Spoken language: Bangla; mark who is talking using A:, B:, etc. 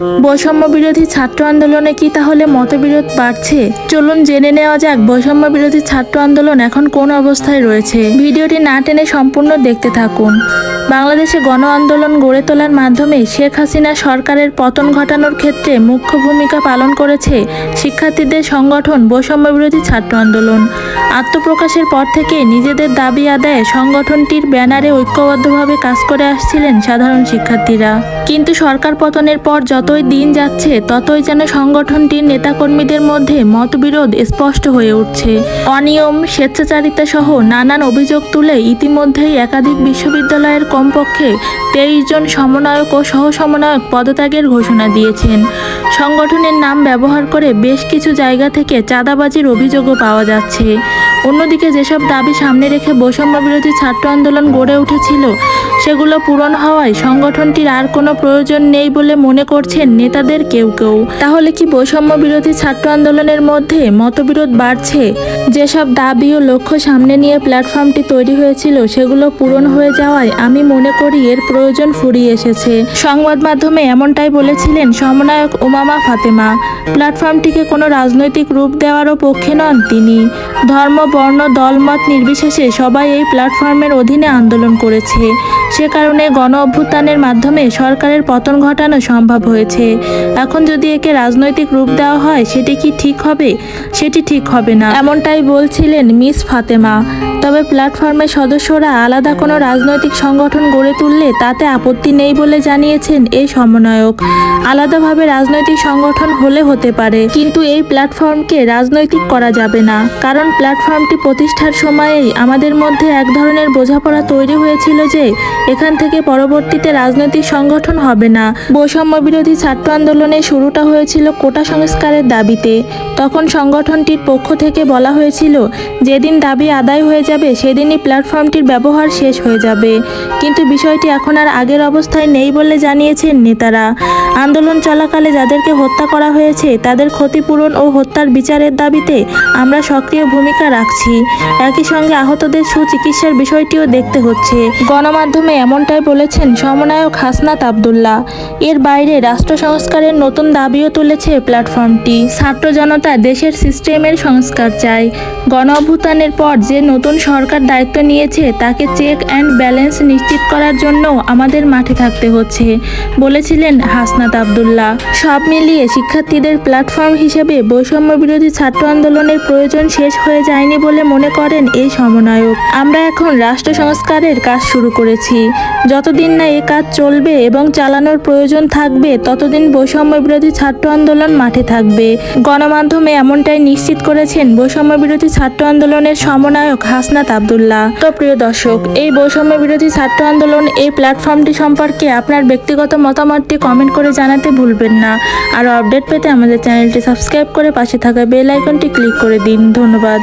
A: বৈষম্য বিরোধী ছাত্র আন্দোলনে কি তাহলে মতবিরোধ বাড়ছে? চলুন জেনে নেওয়া যাক, বৈষম্য বিরোধী ছাত্র আন্দোলন এখন কোন অবস্থায় রয়েছে? ভিডিওটি না টেনে সম্পূর্ণ দেখতে থাকুন। বাংলাদেশে গণ আন্দোলন গড়ে তোলার মাধ্যমে শেখ হাসিনা সরকারের পতন ঘটানোর ক্ষেত্রে মুখ্য ভূমিকা পালন করেছে শিক্ষার্থীদের সংগঠন বৈষম্য বিরোধী ছাত্র আন্দোলন। আত্মপ্রকাশের পর থেকে নিজেদের দাবি আদায়ে সংগঠনটির ব্যানারে ঐক্যবদ্ধভাবে কাজ করে আসছিলেন সাধারণ শিক্ষার্থীরা। কিন্তু সরকার পতনের পর যতই দিন যাচ্ছে, ততই যেন সংগঠনটির নেতাকর্মীদের মধ্যে মতবিরোধ স্পষ্ট হয়ে উঠছে। অনিয়ম স্বেচ্ছাচারিতা সহ নানান অভিযোগ তুলে ইতিমধ্যেই একাধিক বিশ্ববিদ্যালয়ের কমপক্ষে তেইশ জন সমন্বয়ক ও সহ সমন্বয়ক পদত্যাগের ঘোষণা দিয়েছেন। সংগঠনের নাম ব্যবহার করে বেশ কিছু জায়গা থেকে চাঁদাবাজির অভিযোগও পাওয়া যাচ্ছে। অন্যদিকে যেসব দাবি সামনে রেখে বৈষম্য বিরোধী ছাত্র আন্দোলন গড়ে উঠেছিল সেগুলো পূরণ হওয়ায় সংগঠনটির আর কোনো প্রয়োজন নেই বলে মনে করছেন নেতাদের কেউ কেউ। তাহলে কি বৈষম্য বিরোধী ছাত্র আন্দোলনের মধ্যে মতবিরোধ বাড়ছে? যেসব দাবি ও লক্ষ্য সামনে নিয়ে প্ল্যাটফর্মটি তৈরি হয়েছিল, সেগুলো পূরণ হয়ে যাওয়ায় আমি মনে করি এর প্রয়োজন ফুরিয়ে এসেছে। সংবাদ মাধ্যমে এমনটাই বলেছিলেন সমন্বয়ক উমামা ফাতেমা। প্ল্যাটফর্মটিকে কোনো রাজনৈতিক রূপ দেওয়ারও পক্ষে নন তিনি। ধর্ম, বর্ণ, দলমত নির্বিশেষে সবাই এই প্ল্যাটফর্মের অধীনে আন্দোলন করেছে। সে কারণে গণ অভ্যুত্থানের মাধ্যমে সরকারের পতন ঘটানো সম্ভব হয়েছে। এখন যদি একে রাজনৈতিক রূপ দেওয়া হয়, সেটি কি ঠিক হবে? সেটি ঠিক হবে না। এমনটাই বলছিলেন মিস ফাতেমা। তবে প্ল্যাটফর্মের সদস্যরা আলাদা কোনো রাজনৈতিক সংগঠন গড়ে তুললে তাতে আপত্তি নেই বলে জানিয়েছেন এই সমন্বয়ক। আলাদাভাবে রাজনৈতিক সংগঠন হলে হতে পারে, কিন্তু এই প্ল্যাটফর্মকে রাজনৈতিক করা যাবে না। কারণ প্ল্যাটফর্মটি প্রতিষ্ঠার সময়েই আমাদের মধ্যে এক ধরনের বোঝাপড়া তৈরি হয়েছিল যে এখান থেকে পরবর্তীতে রাজনৈতিক সংগঠন হবে না। বৈষম্য বিরোধী ছাত্র আন্দোলনের শুরুটা হয়েছিল কোটা সংস্কারের দাবিতে। তখন সংগঠনটির পক্ষ থেকে বলা হয়েছিল, যেদিন দাবি আদায় হয়ে যাবে, সেদিনই প্ল্যাটফর্মটির ব্যবহার শেষ হয়ে যাবে। কিন্তু বিষয়টি এখন আর আগের অবস্থায় নেই বলে জানিয়েছেন নেতারা। আন্দোলন চলাকালে যাদেরকে হত্যা করা হয়েছে, তাদের ক্ষতিপূরণ ও হত্যার বিচারের দাবিতে আমরা সক্রিয় ভূমিকা রাখছি। একই সঙ্গে আহতদের সুচিকিৎসার বিষয়টিও দেখতে হচ্ছে। গণমাধ্যমে এমনটাই বলেছেন সমন্বয়ক হাসনাত আবদুল্লাহ। এর বাইরে রাষ্ট্র সংস্কারের নতুন দাবিও তুলেছে প্ল্যাটফর্মটি। ছাত্র জনতা দেশের সিস্টেমের সংস্কার চায়। গণ অভ্যুত্থানের পর যে নতুন সরকার দায়িত্ব নিয়েছে, তাকে চেক অ্যান্ড ব্যালেন্স নিশ্চিত করার জন্য আমাদের মাঠে থাকতে হচ্ছে, বলেছিলেন হাসনাত আবদুল্লাহ। সব মিলিয়ে শিক্ষার্থীদের প্ল্যাটফর্ম হিসেবে বৈষম্য বিরোধী ছাত্র আন্দোলনের প্রয়োজন শেষ হয়ে যায়নি বলে মনে করেন এই সমন্বয়ক আমরা এখন রাষ্ট্র সংস্কারের কাজ শুরু করেছি। যতদিন না এ কাজ চলবে এবং চালানোর প্রয়োজন থাকবে, ততদিন বৈষম্য বিরোধী ছাত্র আন্দোলন মাঠে থাকবে। গণমাধ্যমে এমনটাই নিশ্চিত করেছেন বৈষম্য বিরোধী ছাত্র আন্দোলনের সমন্বয়ক হাসনাত আবদুল্লাহ। তো প্রিয় দর্শক, এই বৈষম্য বিরোধী ছাত্র আন্দোলন এই প্ল্যাটফর্মটি সম্পর্কে আপনার ব্যক্তিগত মতামতটি কমেন্ট করে জানাতে ভুলবেন না। আর আপডেট পেতে আমাদের চ্যানেলটি সাবস্ক্রাইব করে পাশে থাকা বেল আইকনটি ক্লিক করে দিন। ধন্যবাদ।